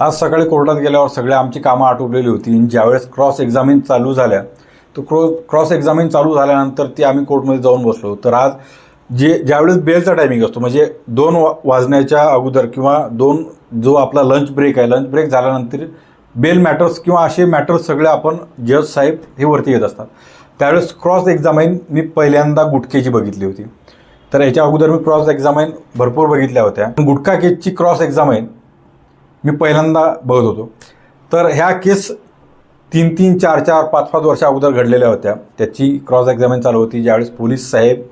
आज सकाळी कोर्टात गेल्यावर सगळ्या आमची कामं आटोपलेली होती. आणि ज्यावेळेस क्रॉस एक्झामिन चालू झाल्या तो क्रॉस क्रॉस एक्झामिन चालू झाल्यानंतर ती आम्ही कोर्टमध्ये जाऊन बसलो. तर आज जे ज्यावेळेस बेलचा टायमिंग असतो म्हणजे दोन वा वाजण्याच्या अगोदर किंवा दोन जो आपला लंच ब्रेक आहे लंच ब्रेक झाल्यानंतर बेल मॅटर्स किंवा असे मॅटर्स सगळे आपण जज साहेब हे वरती येत असतात. त्यावेळेस क्रॉस एक्झामाईन मी पहिल्यांदा गुटकेची बघितली होती. तर याच्या अगोदर मी क्रॉस एक्झामाईन भरपूर बघितल्या होत्या. गुटखा केसची क्रॉस एक्झामाईन मी पहिल्यांदा बघत होतो. तर ह्या केस तीन तीन चार चार पाच पाच वर्षा अगोदर घडलेल्या होत्या. त्याची क्रॉस एक्झामिन चालू होती ज्यावेळेस पोलीस साहेब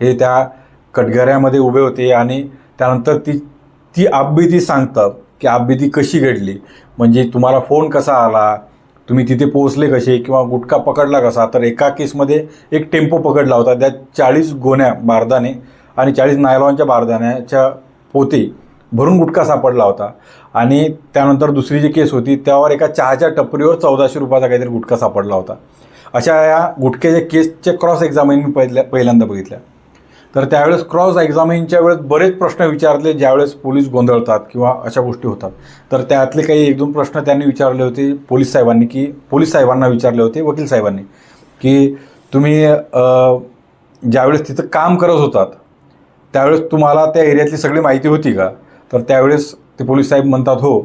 हे त्या कटघऱ्यामध्ये उभे होते आणि त्यानंतर ती ती आपबीती सांगतात की आपबीती कशी घडली. म्हणजे तुम्हाला फोन कसा आला? तुम्ही तिथे पोहोचले कसे? किंवा गुटखा पकडला कसा? तर एका केसमध्ये एक टेम्पो पकडला होता. त्यात चाळीस गोण्या बारदाने आणि चाळीस नायलॉनच्या बारदाण्याच्या पोते भरून गुटखा सापडला होता. आणि त्यानंतर दुसरी जी केस होती त्यावर एका चहाच्या टपरीवर चौदाशे रुपयाचा काहीतरी गुटखा सापडला होता. अशा या गुटख्याच्या केसचे क्रॉस एक्झामिन मी पहिल्या पहिल्यांदा बघितल्या. तर त्यावेळेस क्रॉस एक्झामिनच्या वेळेस बरेच प्रश्न विचारले ज्यावेळेस पोलीस गोंधळतात किंवा अशा गोष्टी होतात. तर त्यातले काही एक दोन प्रश्न त्यांनी विचारले होते पोलीस साहेबांनी की पोलीस साहेबांना विचारले होते वकील साहेबांनी की तुम्ही ज्यावेळेस तिथं काम करत होतात त्यावेळेस तुम्हाला त्या एरियातली सगळी माहिती होती का? तर त्यावेळेस ते पोलीस साहेब म्हणतात हो.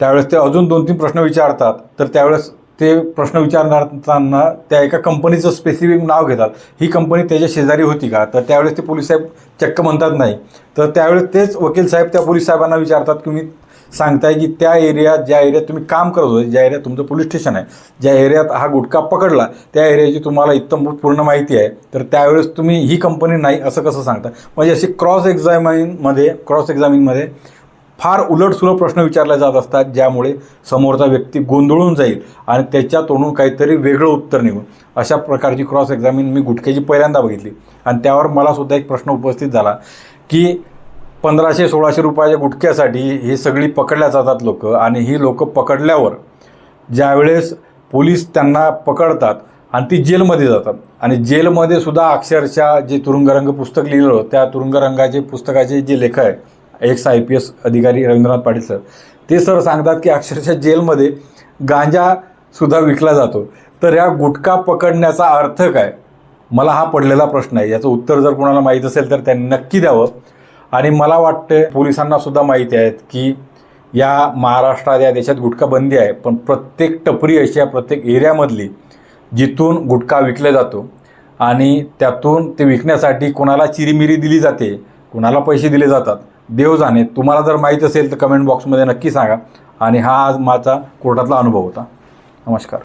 त्यावेळेस ते अजून दोन तीन प्रश्न विचारतात. तर त्यावेळेस ते प्रश्न विचारताना त्या एका कंपनीचं स्पेसिफिक नाव घेतात. ही कंपनी त्याच्या शेजारी होती का? तर त्यावेळेस ते पोलीस साहेब चक्क म्हणतात नाही. तर त्यावेळेस तेच वकील साहेब त्या पोलीस साहेबांना विचारतात की मी सांगताय की त्या एरियात ज्या एरियात तुम्ही काम करत होते ज्या एरियात तुमचं पोलीस स्टेशन आहे ज्या एरियात हा गुटखा पकडला त्या एरियाची तुम्हाला इत्तमभूत पूर्ण माहिती आहे. तर त्यावेळेस तुम्ही ही कंपनी नाही असं कसं सांगता? म्हणजे अशी क्रॉस एक्झामिनमध्ये क्रॉस एक्झामिनमध्ये फार उलटसुलट प्रश्न विचारले जात असतात ज्यामुळे समोरचा व्यक्ती गोंधळून जाईल आणि त्याच्या तोंडून काहीतरी वेगळं उत्तर निघून. अशा प्रकारची क्रॉस एक्झामिन मी गुटख्याची पहिल्यांदा बघितली. आणि त्यावर मला सुद्धा एक प्रश्न उपस्थित झाला की पंधराशे सोळाशे रुपयाच्या गुटख्यासाठी ही सगळी पकडल्या जातात लोक आणि ही लोक पकडल्यावर ज्यावेळेस पोलीस त्यांना पकडतात आणि ती जेलमध्ये जातात. आणि जेलमध्ये सुद्धा अक्षरशः जे तुरुंगरंग पुस्तक लिहिलं त्या तुरुंगरंगाचे पुस्तकाचे जे लेख आहे एक्स आय पी एस अधिकारी रवींद्रनाथ पाटील सर ते सर सांगतात की अक्षरशः जेलमध्ये गांजासुद्धा विकला जातो. तर या गुटखा पकडण्याचा अर्थ काय? मला हा पडलेला प्रश्न आहे. याचं उत्तर जर कोणाला माहीत असेल तर त्यांनी नक्की द्यावं. आणि मला वाटतं पोलिसांना सुद्धा माहिती आहेत की या महाराष्ट्रात या देशात गुटखा बंदी आहे. पण प्रत्येक टपरी अशी आहे प्रत्येक एरियामधली जिथून गुटखा विकला जातो आणि त्यातून ते विकण्यासाठी कोणाला चिरीमिरी दिली जाते कोणाला पैसे दिले जातात देव जाणे. तुम्हाला जर माहीत असेल तर कमेंट बॉक्समध्ये नक्की सांगा. आणि हा आज माझा कोर्टातला अनुभव होता. नमस्कार.